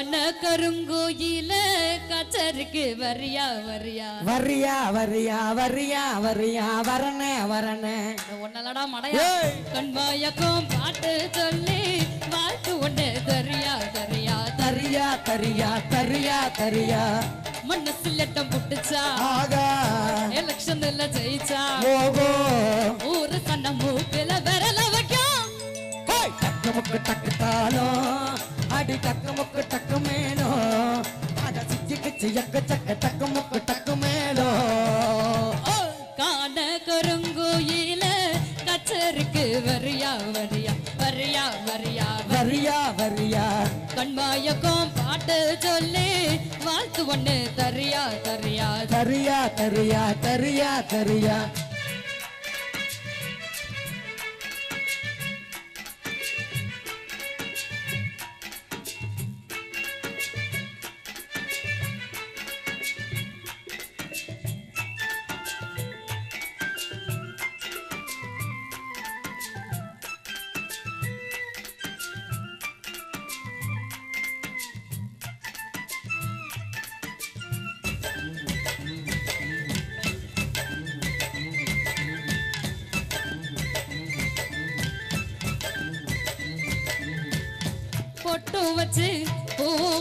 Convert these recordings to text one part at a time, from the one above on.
காண கருங்கோயில கச்சருக்கு வரியா வரியா? வரியா வரியா வரியா வரியா வரணே வரணே. ஒன்னலடா மடையா. கண்பாயக்கும் பாட்டு சொல்லி வாழ்த்து ஒண்ணு தரியா தரியா தரியா தரியா தரியா தரியா. மனசு லட்டம் புட்டுச்சா? ஆகா. எலெக்ஷன்ல ஜெயிச்சா? ஓகோ ஊரு சன்ன மூக்கில விரல வைக்கும். டக்கு முக்கு டக்கு தாளம் அடி டக்கு முக்கு டக்கு மேலோ அட சிச்சி கிச்சி எக்க சக்க டக்கு முக்கு டக்கு மேலோ ஓ, காண கருங்கோயில கச்சருக்கு வரியா வரியா வரியா வரியா வரியா வரியா. கண்மாயக்கும் பாட்டு சொல்லி வாழ்த்து ஒண்ணு தரியா தரியா. தரியா தரியா தரியா தரியா.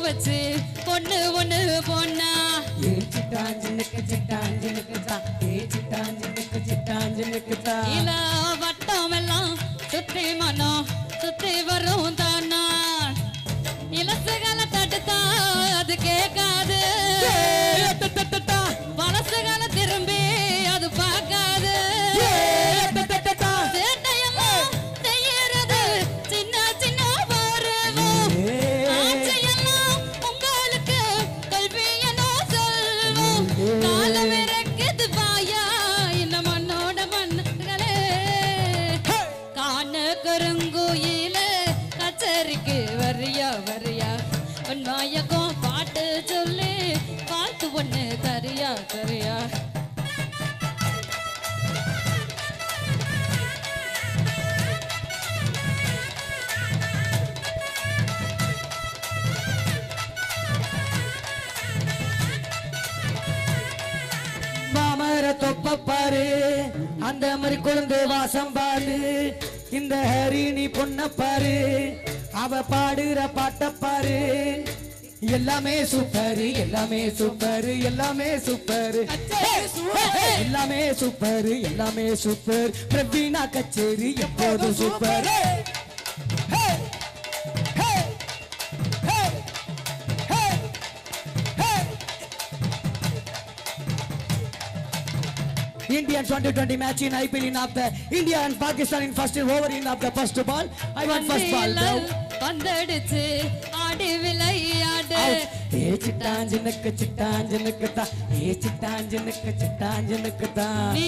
வச்சு பொண்ணு ஒண்ணு பொண்ணா. ஏ சிட்டாஞ்சினுக்கு சிட்டாஞ்சினுக்கு தா ஏ சிட்டாஞ்சினுக்கு சிட்டாஞ்சினுக்கு தா இல வட்டம் எல்லாம் சுத்தி மனம். மாமர தொப்ப பாரு. அந்த மாதிரி குழந்தை வாசம் பாரு. இந்த ஹரிணி பொண்ண பாரு. அவ பாடுற பாட்ட பாரு. எல்லாமே சூப்பர் எல்லாமே சூப்பர் எல்லாமே சூப்பர். எல்லாமே சூப்பர் எல்லாமே சூப்பர். பிரவீனா கச்சேரி எப்போதும் super. Indian 2020 match in IPL in of the India and Pakistan in first over in of the first ball. I want first ball. bro. வந்தடிச்சு ஆடி விளையாடு. ஏ சிட்டாஞ்சனுக்கு சிட்டாஞ்சனுக்கு தான் ஏ சிட்டாஞ்சனுக்கு சிட்டாஞ்சனுக்கு தான் நீ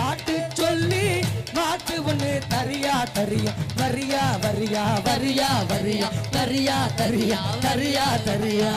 தரியா தரியா வரியா வரியா வரியா வரியா தரியா தரியா தரியா. தரியா